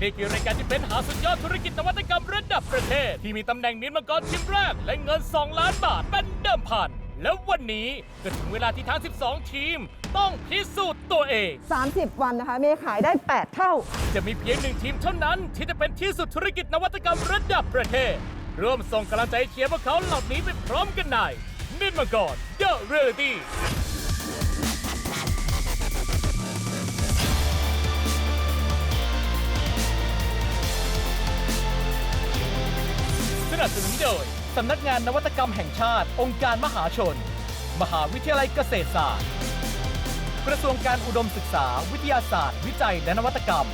นี่คือรายการที่เป็นหาสุดยอดธุรกิจนวัตกรรมระดับประเทศ ที่มีตำแหน่งนินมังกรทีมแรก และเงิน 2 ล้านบาทเป็นเดิมพัน แล้ววันนี้ก็ถึงเวลาที่ทั้ง 12 ทีม ต้องพิสูจน์ตัวเอง 30 วันนะคะเมย์ขายได้ 8 เท่า จะมีเพียงหนึ่งทีมเท่านั้น ที่จะเป็นที่สุดธุรกิจนวัตกรรมระดับประเทศ ร่วมส่งกำลังใจเชียร์พวกเขาเหล่านี้ไปพร้อมกันในนินมังกร The Reality นับสนุนโดยสำนักงานนวัตกรรมแห่งชาติ องค์การมหาชน มหาวิทยาลัยเกษตรศาสตร์ กระทรวงการอุดมศึกษา วิทยาศาสตร์ วิจัยและนวัตกรรม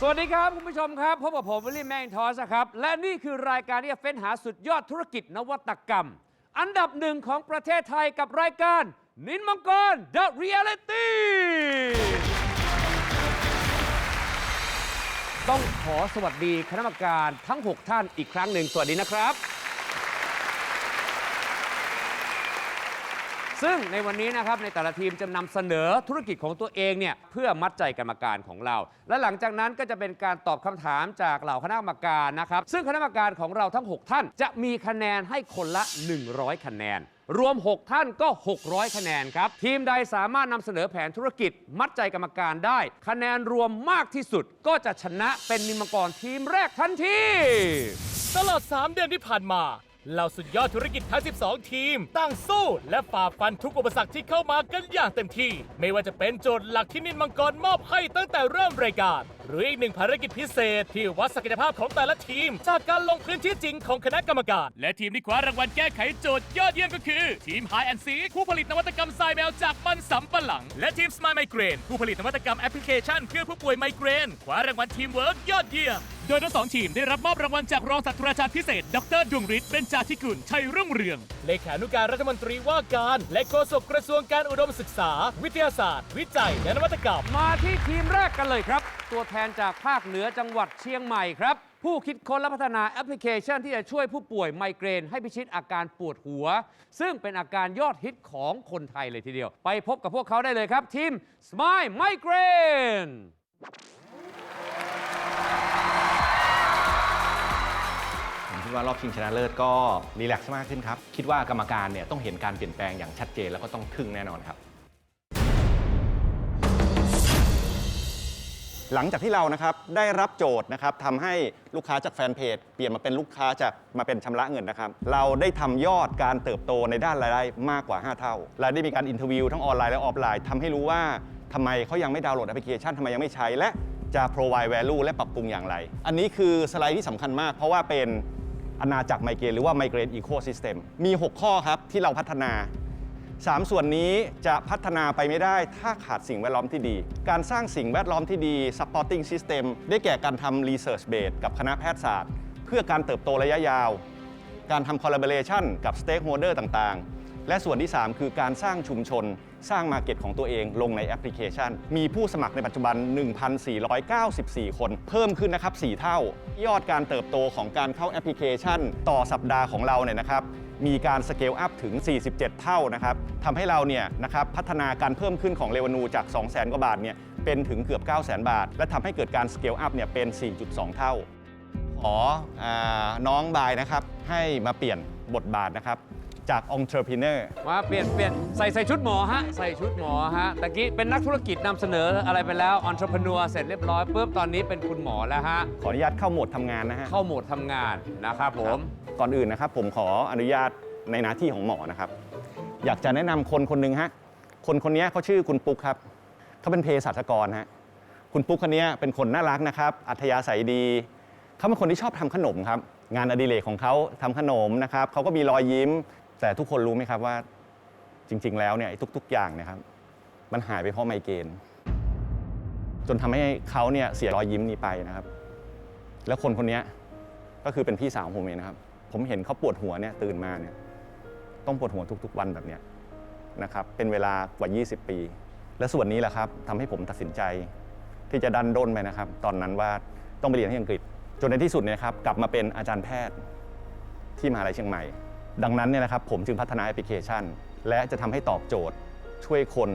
สวัสดีครับ คุณผู้ชมครับพบกับผมวิลลี่แมงทอสครับ และนี่คือรายการที่จะเฟ้นหาสุดยอดธุรกิจนวัตกรรม อันดับหนึ่งของประเทศไทยกับรายการ นินมังกร The Reality ต้องขอสวัสดีคณะกรรมการทั้ง 6 ท่านอีกครั้งหนึ่งสวัสดีนะครับ ซึ่งในวันนี้นะครับในแต่ละทีมจะนำเสนอธุรกิจของตัวเองเนี่ยเพื่อมัดใจกรรมการของเรา และหลังจากนั้นก็จะเป็นการตอบคำถามจากเหล่าคณะกรรมการนะครับ ซึ่งคณะกรรมการของเราทั้ง 6 ท่าน จะมีคะแนนให้คนละ 100 คะแนน รวม 6 ท่านก็ 600 คะแนนครับ ทีมใดสามารถนำเสนอแผนธุรกิจ มัดใจกรรมการได้ คะแนนรวมมากที่สุด ก็จะชนะเป็นนิมมังกรทีมแรกทันที ตลอด 3 เดือนที่ผ่านมา เหล่าสุดยอดธุรกิจทั้ง 12 ทีมต่างสู้ และฝ่าฟันทุกอุปสรรคที่เข้ามากันอย่างเต็มที่ ไม่ว่าจะเป็นโจทย์หลักที่นินมังกรมอบให้ตั้งแต่เริ่มรายการ หรืออีกหนึ่งภารกิจพิเศษ ที่วัดศักยภาพของแต่ละทีม จากการลงพื้นที่จริงของคณะกรรมการ และทีมที่คว้ารางวัลแก้ไขโจทย์ยอดเยี่ยมก็คือ ทีม High and Seek ผู้ผลิตนวัตกรรมทรายแมวจากมันสำปะหลัง และทีม Smile Migraine ผู้ผลิตนวัตกรรมแอปพลิเคชันเพื่อผู้ป่วยไมเกรนคว้ารางวัลทีมเวิร์กยอดเยี่ยม โดยทั้งสองทีมได้รับมอบรางวัลจากรองศาสตราจารย์พิเศษ ดรดวงฤทธิ์เบญจาธิกุลชัยรุ่งเรือง เลขานุการรัฐมนตรีว่าการ และโฆษกกระทรวงการอุดมศึกษา วิทยาศาสตร์ วิจัย และนวัตกรรม มาที่ทีมแรกกันเลยครับ ตัวแทนจากภาคเหนือจังหวัดเชียงใหม่ครับ ผู้คิดค้นและพัฒนาแอปพลิเคชันที่จะช่วยผู้ป่วยไมเกรน ให้พิชิตอาการปวดหัว ซึ่งเป็นอาการยอดฮิตของคนไทยเลยทีเดียว ไปพบกับพวกเขาได้เลยครับทีม Smile Migraine ผมคิดว่ารอบชิงชนะเลิศก็รีแลกซ์มากขึ้นครับ คิดว่ากรรมการเนี่ยต้องเห็นการเปลี่ยนแปลงอย่างชัดเจนแล้วก็ต้องทึ่งแน่นอนครับ หลังจากที่เรานะครับได้รับโจทย์นะครับทำให้ลูกค้าจากแฟนเพจ เปลี่ยนมาเป็นลูกค้าจากมาเป็นชำระเงินนะครับ เราได้ทำยอดการเติบโตในด้านรายได้มากกว่า 5 เท่าและได้มีการอินเทอร์วิวทั้งออนไลน์และออฟไลน์ทำให้รู้ว่าทำไมเขายังไม่ดาวน์โหลดแอปพลิเคชันทำไมยังไม่ใช้และจะ provide value และปรับปรุงอย่างไร อันนี้คือสไลด์ที่สำคัญมาก เพราะว่าเป็น อาณาจักรไมเกรนหรือว่าไมเกรนอีโคซิสเต็มมี 6 ข้อครับที่เราพัฒนาสามส่วนนี้จะพัฒนาไปไม่ได้ถ้าขาดสิ่งแวดล้อมที่ดี การสร้างสิ่งแวดล้อมที่ดี supporting system ได้แก่การทำ research base กับคณะแพทยศาสตร์ เพื่อการเติบโตระยะยาว การทำ collaboration กับ stakeholder ต่างๆ และส่วนที่ 3 คือการสร้างชุมชน สร้าง market ของตัวเองลงในแอปพลิเคชัน มีผู้สมัครในปัจจุบัน 1,494 คน เพิ่มขึ้นนะครับ 4 เท่า ยอดการเติบโตของการเข้าแอปพลิเคชัน ต่อสัปดาห์ของเราเนี่ยนะครับมีการสเกลอัพถึง 47 เท่านะครับทำให้เราเนี่ยนะครับพัฒนาการเพิ่มขึ้นของเรวนูจาก 200,000 กว่าบาทเนี่ยเป็นถึงเกือบ 900,000 บาท และทำให้เกิดการสเกลอัพเนี่ยเป็น 4.2 เท่าขออาน้องบายนะครับให้มาเปลี่ยนบทบาทนะครับ จาก entrepreneur มาเปลี่ยนเปลี่ยนใส่ใส่ชุดหมอฮะ ใส่ชุดหมอฮะตะกี้เป็นนักธุรกิจนำเสนออะไรไปแล้ว e อน r e p r e n e u r เสร็จเรียบร้อยปุ๊บตอนนี้เป็นคุณหมอแล้วฮะ ขออนุญาตเข้าโหมดทำงานนะฮะ เข้าโหมดทำงานนะครับผม ก่อนอื่นนะครับผมขออนุญาตในหน้าที่ของหมอนะครับ อยากจะแนะนำคนคนหนึ่งฮะ คนคนนี้เขาชื่อคุณปุ๊กครับ เขาเป็นเภสัชกรฮะ คุณปุ๊กคนนี้เป็นคนน่ารักนะครับ อัธยาศัยดี เขาเป็นคนที่ชอบทำขนมครับ งานอดิเรกของเขาทำขนมนะครับ เขาก็มีรอยยิ้ม แต่ทุกคนรู้ไหมครับว่าจริง ๆ แล้วเนี่ยทุก ๆ อย่างเนะครับมันหายไปเพราะไมเกรนจนทำให้เขาเนี่ยเสียรอยยิ้มนี้ไปนะครับ แล้วคนคนนี้ก็คือเป็นพี่สาวผมเองนะครับ ผมเห็นเขาปวดหัวเนี่ยตื่นมาเนี่ยต้องปวดหัวทุก ๆ วันแบบเนี้ยนะครับเป็นเวลากว่า 20 ปี และส่วนนี้แหละครับทำให้ผมตัดสินใจ ที่จะดันด้นไปนะครับ ตอนนั้นว่าต้องไปเรียนที่อังกฤษ จนในที่สุดเนี่ยครับกลับมาเป็นอาจารย์แพทย์ที่มหาลัยเชียงใหม่ ดังนั้นเนี่ยนะครับผมจึงพัฒนาแอปพลิเคชัน และจะทำให้ตอบโจทย์ช่วยคน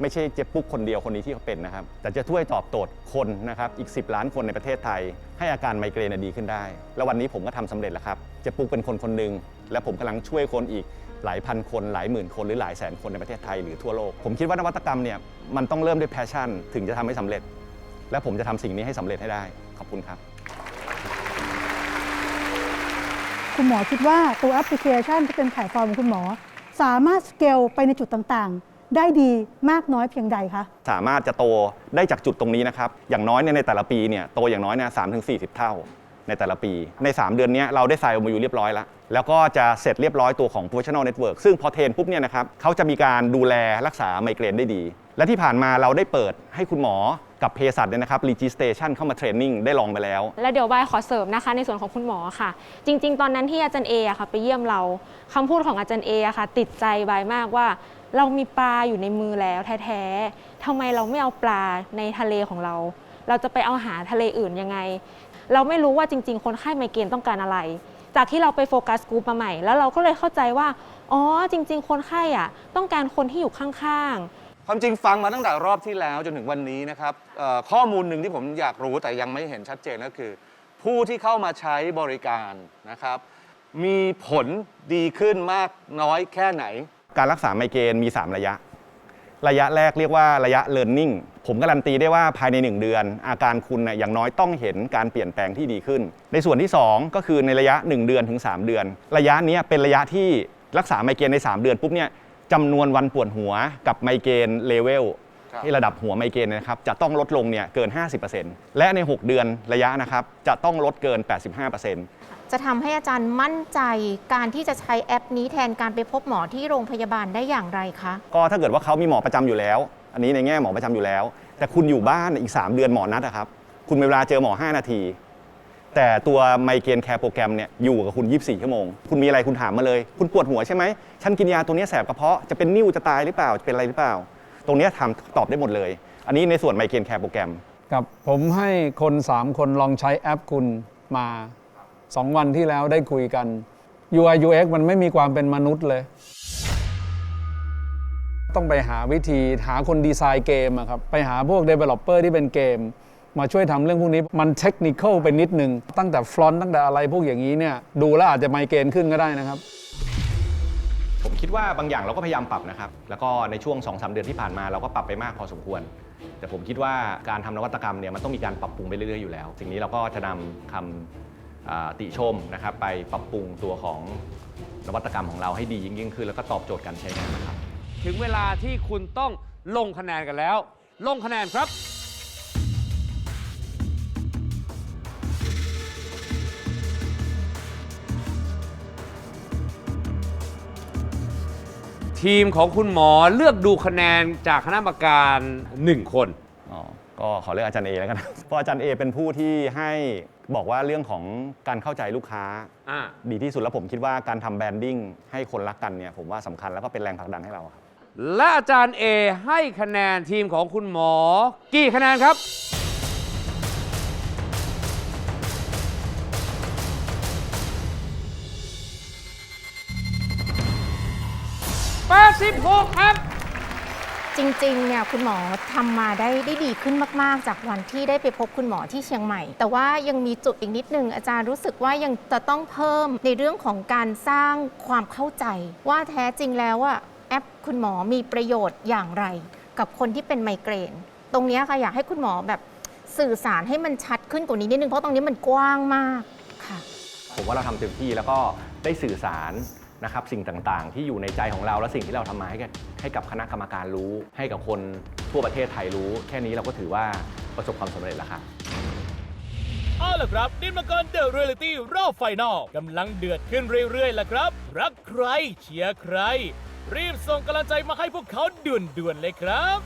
ไม่ใช่เจ็บปุ๊กคนเดียวคนนี้ที่เขาเป็นนะครับ แต่จะช่วยตอบโจทย์คนนะครับอีก 10 ล้านคนในประเทศไทย ให้อาการไมเกรนดีขึ้นได้ แล้ววันนี้ผมก็ทำสำเร็จแล้วครับเจ็บปุ๊กเป็นคนคนหนึ่งและผมกำลังช่วยคนอีกหลายพันคนหลายหมื่นคนหรือหลายแสนคนในประเทศไทยหรือทั่วโลก ผมคิดว่านวัตกรรมเนี่ยมันต้องเริ่มด้วยแพชชั่น ถึงจะทำให้สำเร็จ และผมจะทำสิ่งนี้ให้สำเร็จให้ได้ขอบคุณครับ คุณหมอคิดว่าตัวแอปพลิเคชันที่เป็นแพลตฟอร์มของคุณหมอ สามารถสเกลไปในจุดต่างๆ ได้ดีมากน้อยเพียงใดคะ สามารถจะโตได้จากจุดตรงนี้นะครับ อย่างน้อยเนี่ยในแต่ละปีเนี่ยโตอย่างน้อยเนี่ยสามถึงสี่สิบเท่าในแต่ละปี ใน 3 เดือนนี้เราได้ใส่มาอยู่เรียบร้อยแล้ว แล้วก็จะเสร็จเรียบร้อยตัวของ professional network ซึ่งพอเทรนปุ๊บเนี่ยนะครับเขาจะมีการดูแลรักษาไมเกรนได้ดี และที่ผ่านมาเราได้เปิดให้คุณหมอ กับเภสัชเนี่ยนะครับ registration เข้ามาเทรนนิ่งได้ลองไปแล้ว แล้วเดี๋ยวบายขอเสริมนะคะ ในส่วนของคุณหมอค่ะ จริง ๆ ตอนนั้นที่อาจารย์เออะค่ะ ไปเยี่ยมเราคำพูดของอาจารย์เออะค่ะ ติดใจบายมากว่า เรามีปลาอยู่ในมือแล้วแท้ๆทำไมเราไม่เอาปลาในทะเลของเรา เราจะไปเอาหาทะเลอื่นยังไง เราไม่รู้ว่าจริง ๆ คนไข้ไมเกรนต้องการอะไร จากที่เราไปโฟกัสกรุ๊ปมาใหม่ แล้วเราก็เลยเข้าใจว่า อ๋อ จริง ๆ คนไข้อะต้องการคนที่อยู่ข้างๆ ความจริงฟังมาตั้งแต่รอบที่แล้วจนถึงวันนี้นะครับเอ่อข้อมูลหนึ่งที่ผมอยากรู้แต่ยังไม่เห็นชัดเจนก็คือ ผู้ที่เข้ามาใช้บริการนะครับ มีผลดีขึ้นมากน้อยแค่ไหน การรักษาไมเกรนมี 3 ระยะ ระยะแรกเรียกว่าระยะ learning ผมการันตีได้ว่าภายใน 1 เดือน อาการคุณนะอย่างน้อยต้องเห็นการเปลี่ยนแปลงที่ดีขึ้น ในส่วนที่ 2 ก็คือในระยะ 1 เดือนถึง 3 เดือน ระยะเนี้ยเป็นระยะที่รักษาไมเกรนใน 3 เดือนปุ๊บเนี่ย จำนวนวันปวดหัวกับไมเกรนเลเวลครับ ที่ระดับหัวไมเกรนเนยนะครับจะต้องลดลงเนี่ยเกิน 50%และใน 6 เดือนระยะนะครับจะต้องลดเกิน 85%จะทำให้อาจารย์มั่นใจการที่จะใช้แอปนี้แทนการไปพบหมอที่โรงพยาบาลได้อย่างไรคะ ก็ถ้าเกิดว่าเขามีหมอประจำอยู่แล้ว อันนี้ในแง่หมอประจำอยู่แล้ว แต่คุณอยู่บ้านอีก 3 เดือนหมอนัดอะครับ คุณมีเวลาเจอหมอ 5 นาที แต่ตัวไมเกรนแคร์โปรแกรมเนี่ยอยู่กับคุณ 24 ชั่วโมง คุณมีอะไรคุณถามมาเลย คุณปวดหัวใช่ไหม ฉันกินยาตัวนี้แสบกระเพาะ จะเป็นนิ่วจะตายหรือเปล่า จะเป็นอะไรหรือเปล่า ตรงนี้ยถามตอบได้หมดเลย อันนี้ในส่วนไมเกรนแคร์โปรแกรม ครับผมให้คน 3 คนลองใช้แอปคุณมา 2 วันที่แล้วได้คุยกัน UI UX มันไม่มีความเป็นมนุษย์เลย ต้องไปหาวิธีหาคนดีไซน์เกมอะครับ ไปหาพวก Developer ที่เป็นเกม มาช่วยทำเรื่องพวกนี้มันเทคนิคไปนิดนึง ตั้งแต่ฟลอนต์ตั้งแต่อะไรพวกอย่างนี้เนี่ยดูแล้วอาจจะไมเกรนขึ้นก็ได้นะครับ ผมคิดว่าบางอย่างเราก็พยายามปรับนะครับ แล้วก็ในช่วง2-3เดือนที่ผ่านมาเราก็ปรับไปมากพอสมควร แต่ผมคิดว่าการทำนวัตกรรมเนี่ยมันต้องมีการปรับปรุงไปเรื่อยๆอยู่แล้ว สิ่งนี้เราก็จะนำคำอ่าติชมนะครับไปปรับปรุงตัวของนวัตกรรมของเราให้ดียิ่งยิ่งขึ้นแล้วก็ตอบโจทย์การใช้งานนะครับ ถึงเวลาที่คุณต้องลงคะแนนกันแล้ว ลงคะแนนครับ ทีมของคุณหมอเลือกดูคะแนนจากคณะกรรมการ 1 คน อ๋อก็ขอเลือกอาจารย์เอแล้วกัน เพราะอาจารย์เอเป็นผู้ที่ให้บอกว่าเรื่องของการเข้าใจลูกค้า อ่า ดีที่สุดแล้วผมคิดว่าการทำแบรนดิ้งให้คนรักกันเนี่ยผมว่าสำคัญแล้วก็เป็นแรงผลักดันให้เราครับ และอาจารย์เอให้คะแนนทีมของคุณหมอ กี่คะแนนครับ 86 ครับ จริงๆ เนี่ยคุณหมอทำมาได้ได้ดีขึ้นมากๆ จากวันที่ได้ไปพบคุณหมอที่เชียงใหม่ แต่ว่ายังมีจุดอีกนิดนึงอาจารย์รู้สึกว่ายังจะต้องเพิ่มในเรื่องของการสร้างความเข้าใจ ว่าแท้จริงแล้วอะแอปคุณหมอมีประโยชน์อย่างไร กับคนที่เป็นไมเกรน ตรงเนี้ยค่ะอยากให้คุณหมอแบบสื่อสารให้มันชัดขึ้นกว่านี้นิดนึงเพราะตรงนี้มันกว้างมากค่ะ ผมว่าเราทำเต็มที่แล้วก็ได้สื่อสาร นะครับสิ่งต่างๆ ที่อยู่ในใจของเราและสิ่งที่เราทำมาให้กับให้กับคณะกรรมการรู้ ให้กับคนทั่วประเทศไทยรู้ แค่นี้เราก็ถือว่าประสบความสำเร็จแล้วครับ เอาล่ะครับ ดินมังกรเดอะเรียลิตี้รอบไฟนอลกำลังเดือดขึ้นเรื่อยๆแล้วครับ รักใครเชียร์ใคร รีบส่งกำลังใจมาให้พวกเขาด่วนๆเลยครับ